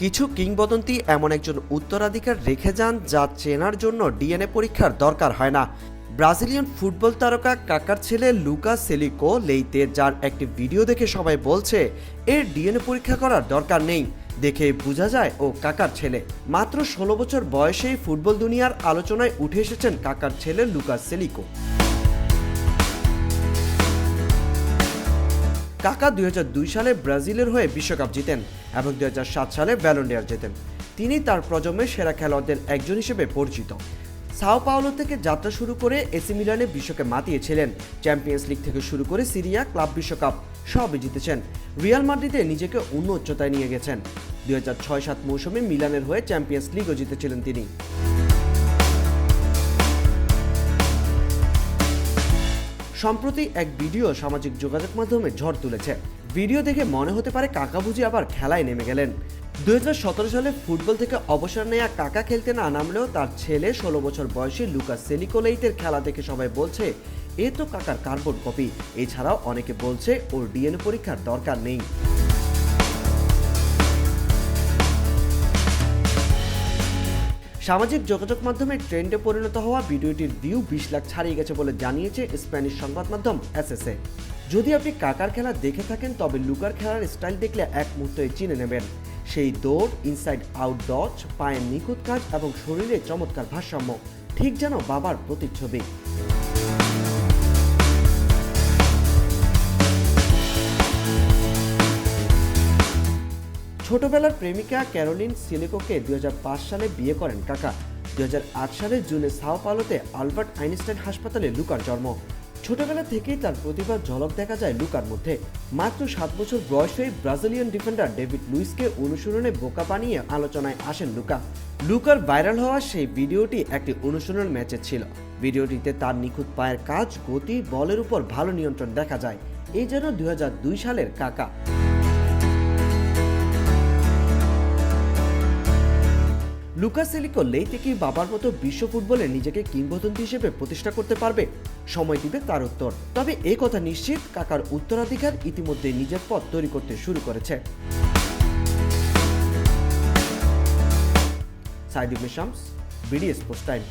কিছু কিংবদন্তি এমন একজন উত্তরাধিকার রেখে যান যা চেনার জন্য ডিএনএ পরীক্ষার দরকার হয় না। ব্রাজিলিয়ান ফুটবল তারকা কাকার ছেলে লুকা সেলিকো লেইতে যার একটি ভিডিও দেখে সবাই বলছে, এর ডিএনএ পরীক্ষা করার দরকার নেই। দেখে বোঝা যায় ও কাকার ছেলে। মাত্র ষোলো বছর বয়সেই ফুটবল দুনিয়ার আলোচনায় উঠে এসেছেন কাকার ছেলে লুকা সেলিকো। কাকা দুই সালে ব্রাজিলের হয়ে বিশ্বকাপ জিতেন এবং দুই হাজার সাত সালে ব্যালন্ডিয়ার জেতেন। তিনি তার প্রজন্মের সেরা খেলোয়াড়দের একজন হিসেবে পরিচিত। সাও পাওলো থেকে যাত্রা শুরু করে এসি মিলানে বিশ্বকে মাতিয়েছিলেন। চ্যাম্পিয়ন্স লিগ থেকে শুরু করে সিরিয়া ক্লাব বিশ্বকাপ সবই জিতেছেন। রিয়াল মাদ্রিদে নিজেকে অন্য উচ্চতায় নিয়ে গেছেন। দুই হাজার ছয় সাত মৌসুমে মিলানের হয়ে চ্যাম্পিয়ন্স লিগও জিতেছিলেন তিনি। সম্প্রতি এক ভিডিও সামাজিক যোগাযোগ মাধ্যমে ঝড় তুলেছে। ভিডিও দেখে মনে হতে পারে কাকা বুঝি আবার খেলায় নেমে গেলেন। দুই হাজার সতেরো সালে ফুটবল থেকে অবসর নেয়া কাকা খেলতে না নামলেও তার ছেলে ষোলো বছর বয়সে লুকাস সেলিকোলেইতের খেলা দেখে সবাই বলছে, এ তো কাকার কার্বন কপি। এছাড়াও অনেকে বলছে ওর ডিএনএ পরীক্ষার দরকার নেই। সামাজিক যোগাযোগ মাধ্যমে ট্রেন্ডে পরিণত হওয়া ভিডিওটির ভিউ বিশ লাখ ছাড়িয়ে গেছে বলে জানিয়েছে স্প্যানিশ সংবাদ মাধ্যম এসএসএ যদি আপনি কাকার খেলা দেখে থাকেন, তবে লুকার খেলার স্টাইল দেখলে এক মুহূর্তে চিনে নেবেন। সেই দৌড় ইনসাইড আউট ডচ পায়ের নিখুঁত কাজ এবং শরীরে চমৎকার ভারসাম্য। ঠিক যেন বাবার প্রতিচ্ছবি। ছোটবেলার প্রেমিকা ক্যারোলিন সিলেকোকে দুই হাজার পাঁচ সালে বিয়ে করেন কাকা। দুই হাজার আট সালের জুনে সাও পালোতে আলবার্ট আইনস্টাইন হাসপাতালে লুকার জন্ম। ছোটবেলা থেকেই তার প্রতিভার ঝলক দেখা যায় লুকার মধ্যে। মাত্র সাত বছর বয়সে ব্রাজিলিয়ান ডিফেন্ডার ডেভিড লুইসকে অনুসরণে বোকা বানিয়ে আলোচনায় আসেন লুকা। লুকার ভাইরাল হওয়া সেই ভিডিওটি একটি অনুশীলন ম্যাচে ছিল। ভিডিওটিতে তার নিখুঁত পায়ের কাজ, গতি, বলের উপর ভালো নিয়ন্ত্রণ দেখা যায়। এই যেন দুই হাজার দুই সালের কাকা। লুকাস সেলিকো লেইতে কি বাবার মতো বিশ্ব ফুটবলে নিজেকে কিংবদন্তি হিসেবে প্রতিষ্ঠা করতে পারবে? সময় দিবে তার উত্তর। তবে এ কথা নিশ্চিত, কাকার উত্তরাধিকার ইতিমধ্যে নিজের পথ তৈরি করতে শুরু করেছে। Saidul Shams BDS post time.